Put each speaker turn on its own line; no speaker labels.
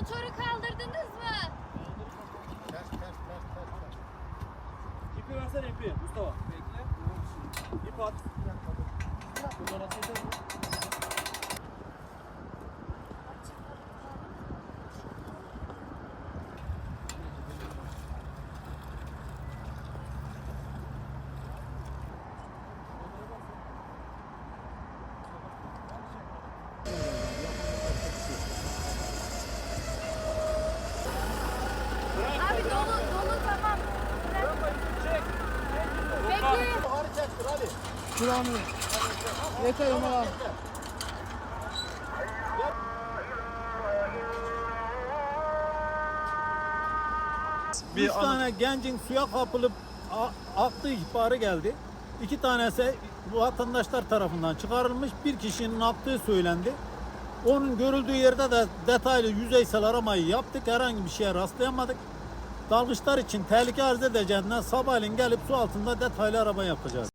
Motoru kaldırdınız mı?
Ters ters ters ters. ters.
İpi versene ipi Mustafa. Bekle. İp at. Bunlar nasıl yeter
Şuramı. Yeter abi.
Bir Üç tane gencin suya kapılıp aktığı ihbarı geldi. İki tanesi vatandaşlar tarafından çıkarılmış. Bir kişinin aktığı söylendi. Onun görüldüğü yerde de detaylı yüzeysel aramayı yaptık. Herhangi bir şeye rastlayamadık. Dalgıçlar için tehlike arz edeceğinden sabahleyin gelip su altında detaylı arama yapacağız.